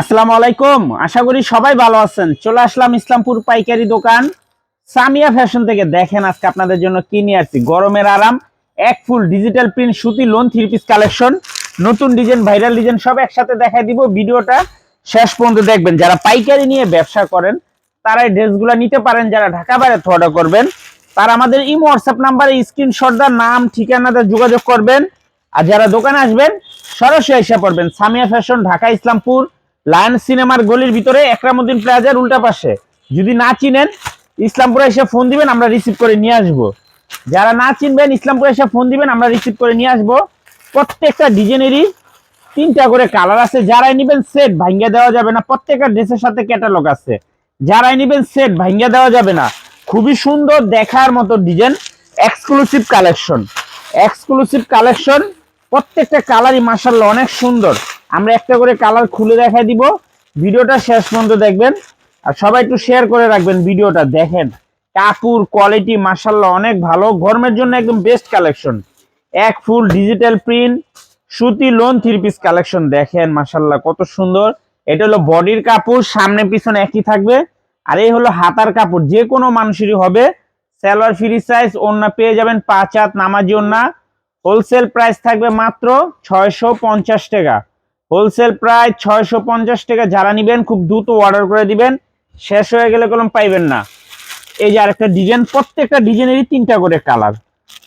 আসসালামু আলাইকুম। আশা করি সবাই ভালো আছেন। চলে আসলাম ইসলামপুর পাইকারি দোকান। সামিয়া ফ্যাশন থেকে দেখেন আজকে আপনাদের জন্য কি নিয়ে আসছি। গরমের আরাম, এক ফুল ডিজিটাল প্রিন্ট, সুতি, লোন, থ্রি পিস কালেকশন। নতুন ডিজাইন, ভাইরাল ডিজাইন সব একসাথে দেখাই দিব। ভিডিওটা শেষ পর্যন্ত দেখবেন। যারা পাইকারি নিয়ে ব্যবসা করেন তারা এই ড্রেসগুলো নিতে পারেন। যারা ঢাকা বাইরে অর্ডার করবেন, তারা আমাদের ইমো হোয়াটসঅ্যাপ নাম্বারে স্ক্রিনশট দা নাম, ঠিকানাতে যোগাযোগ করবেন। আর যারা দোকানে আসবেন, সরাসরি এসে পড়বেন সামিয়া ফ্যাশন, ঢাকা, ইসলামপুর, লায়ন সিনেমার গলির ভিতরে একরামুদ্দিন প্লাজার উল্টা পাশে। যদি না চিনেন, ইসলামপুরে এসে ফোন দিবেন, আমরা রিসিভ করে নিয়ে আসব। যারা না চিনবেন, ইসলামপুরে এসে ফোন দিবেন, আমরা রিসিভ করে নিয়ে আসব। প্রত্যেকটা ডিজাইনেরই তিনটা করে কালার আছে। যারাই নিবেন সেট ভাঙ্গা দেওয়া যাবে না। প্রত্যেকটা ড্রেসের সাথে ক্যাটালগ আছে। যারাই নিবেন সেট ভাঙ্গা দেওয়া যাবে না। খুবই সুন্দর দেখার মতো design exclusive collection exclusive collection প্রত্যেকটা কালারই মাসাল্লাহ অনেক সুন্দর। আমরা একটা করে কালার খুলে দেখাই দিব। ভিডিওটা শেষ পর্যন্ত দেখবেন। আর সবাই একটু শেয়ার করে রাখবেন ভিডিওটা, দেখেন। কাপড় কোয়ালিটি মাসাল্লাহ অনেক ভালো। গরমের জন্য একদম বেস্ট কালেকশন এক ফুল ডিজিটাল প্রিন্ট সুতি লোন থ্রি পিস কালেকশন দেখেন মাসাল্লাহ কত সুন্দর। এটা হলো বডির কাপড়, সামনে পিছনে একই থাকবে। আর এই হলো হাতার কাপড়, যে কোনো মানুষেরই হবে। সালোয়ার ফ্রি সাইজ ওন্না পেয়ে যাবেন পাঁচ হাত নামাজি ওন্না হোলসেল প্রাইস থাকবে মাত্র ছয়শো পঞ্চাশ টাকা। হোলসেল প্রাইস ছয়শো পঞ্চাশ টাকা। যারা নিবেন, খুব দ্রুত অর্ডার করে দিবেন। শেষ হয়ে গেলে কলম পাইবেন না। এই যে আরেকটা ডিজাইন প্রত্যেকটা ডিজাইনেরই তিনটা করে কালার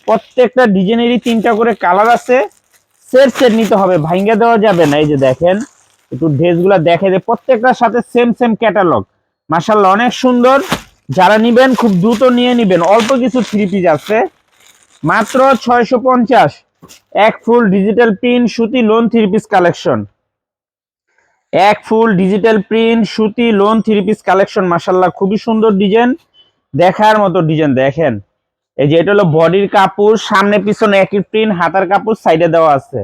প্রত্যেকটা ডিজাইনেরই তিনটা করে কালার আছে। সেট সেট নিতে হবে, ভাঙ্গা দেওয়া যাবে না। এই যে দেখেন, একটু ড্রেসগুলো দেখে যে প্রত্যেকটার সাথে সেম সেম ক্যাটালগ মাসাল্লাহ অনেক সুন্দর। যারা নিবেন, খুব দ্রুত নিয়ে নিবেন। অল্প কিছু থ্রি পিস আছে। মাত্র ছয়শো পঞ্চাশ। এক ফুল ডিজিটাল প্রিন্ট, সুতি লোন থ্রি পিস কালেকশন। এক ফুল ডিজিটাল প্রিন্ট, সুতি লোন থ্রি পিস কালেকশন মাসাল্লাহ খুবই সুন্দর ডিজাইন। দেখার মতো ডিজাইন, দেখেন। এই যে, এটা হলো বডির কাপড়, সামনে পিছনে একই প্রিন্ট, হাতার কাপড় সাইডে দেওয়া আছে।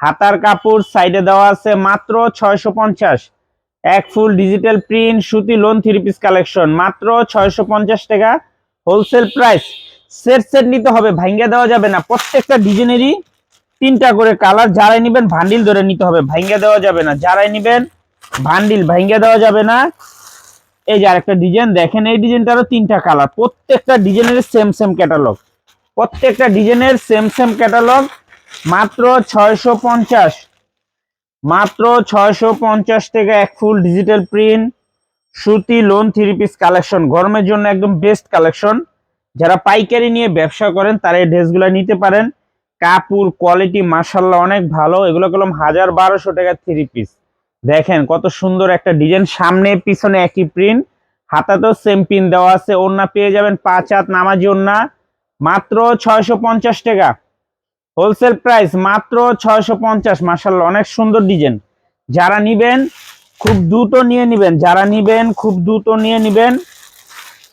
হাতার কাপড় সাইডে দেওয়া আছে মাত্র ছয়শো পঞ্চাশ। এক ফুল ডিজিটাল প্রিন্ট, সুতি লোন থ্রি পিস কালেকশন, মাত্র ছয়শো পঞ্চাশ টাকা। হোলসেল প্রাইস সেট সেট নিতে হবে ভাঙ্গা দেওয়া যাবে না। প্রত্যেকটা ডিজাইনেরই তিনটা করে কালার, যারাই নিবেন ভান্ডিল ধরে নিতে হবে ভাঙ্গা দেওয়া যাবে না। যারাই নিবেন ভান্ডিল ভাঙ্গা দেওয়া যাবে না। এই যে আরেকটা ডিজাইন, দেখেন এই ডিজাইনটারও তিনটা কালার। প্রত্যেকটা ডিজাইনের সেম সেম ক্যাটালগ প্রত্যেকটা ডিজাইনের সেম সেম ক্যাটালগ মাত্র ছয়শো পঞ্চাশ। মাত্র ছয়শো পঞ্চাশ টাকা এক ফুল ডিজিটাল প্রিন্ট সুতি লোন থ্রি পিস কালেকশন গরমের জন্য একদম বেস্ট কালেকশন যারা পাইকারি নিয়ে ব্যবসা করেন, তারা এই ড্রেসগুলো নিতে পারেন। কাপড় কোয়ালিটি মার্শাল্লাহ অনেক ভালো। এগুলো কলম হাজার বারোশো টাকা থ্রি পিস দেখেন কত সুন্দর একটা ডিজাইন সামনে পিছনে একই প্রিন্ট হাতাতেও সেম প্রিন্ট দেওয়া আছে। ওন্না পেয়ে যাবেন পাঁচ হাত নামাজি ওন্না মাত্র ছয়শো পঞ্চাশ টাকা। হোলসেল প্রাইস মাত্র ছয়শো পঞ্চাশ। মার্শাল্লাহ অনেক সুন্দর ডিজাইন যারা নিবেন, খুব দ্রুত নিয়ে নিবেন। যারা নিবেন, খুব দ্রুত নিয়ে নিবেন।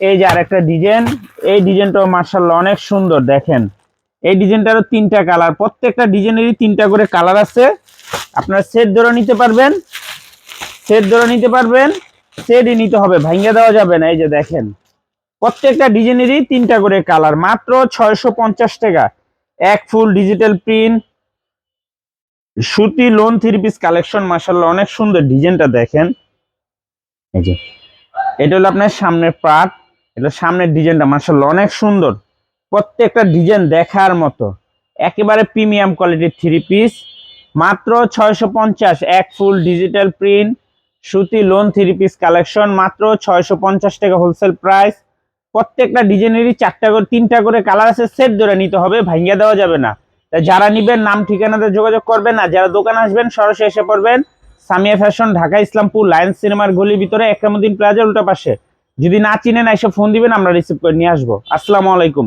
এই যে আরেকটা ডিজাইন, এই ডিজাইনটাও মার্শাল্লাহ অনেক সুন্দর, দেখেন। এই ডিজাইনটারও তিনটা কালার, প্রত্যেকটা ডিজাইনেরই তিনটা করে কালার আছে। আপনারা সেট ধরে নিতে পারবেন, সেট ধরে নিতে পারবেন, সেটই নিতে হবে ভাঙ্গা দেওয়া যাবে না, এই যে দেখেন। প্রত্যেকটা ডিজাইনেরই তিনটা করে কালার, মাত্র ছয়শো পঞ্চাশ টাকা। এক ফুল ডিজিটাল প্রিন্ট, সুতি লোন থ্রি পিস কালেকশন মাসাল্লাহ অনেক সুন্দর ডিজাইনটা দেখেন। এই যে, এটা হলো আপনার সামনের পার্ট। এটা সামনের ডিজাইনটা মাসাল্লাহ অনেক সুন্দর। প্রত্যেকটা ডিজাইন দেখার মতো। একেবারে প্রিমিয়াম কোয়ালিটির থ্রি পিস। মাত্র ছয়শো পঞ্চাশ, এক ফুল ডিজিটাল প্রিন্ট, সুতি লোন থ্রি পিস কালেকশন, মাত্র ছয়শো পঞ্চাশ টাকা হোলসেল প্রাইস। প্রত্যেকটা ডিজাইনেরই চারটা করে, তিনটা করে কালার আছে, সেট ধরে নিতে হবে ভাঙ্গা দেওয়া যাবে না। যারা নিবেন, নাম, ঠিকানাতে যোগাযোগ করবেন, আর যারা দোকান আসবেন, সরাসরি এসে পড়বেন। সামিয়া ফ্যাশন, ঢাকা, ইসলামপুর, লায়ন্স সিনেমার গলির ভিতরে, একরামুদ্দিন প্লাজার উল্টা পাশে। যদি না চিনেন এসে ফোন দিবেন আমরা রিসিভ করে নিয়ে আসব। আসসালামু আলাইকুম।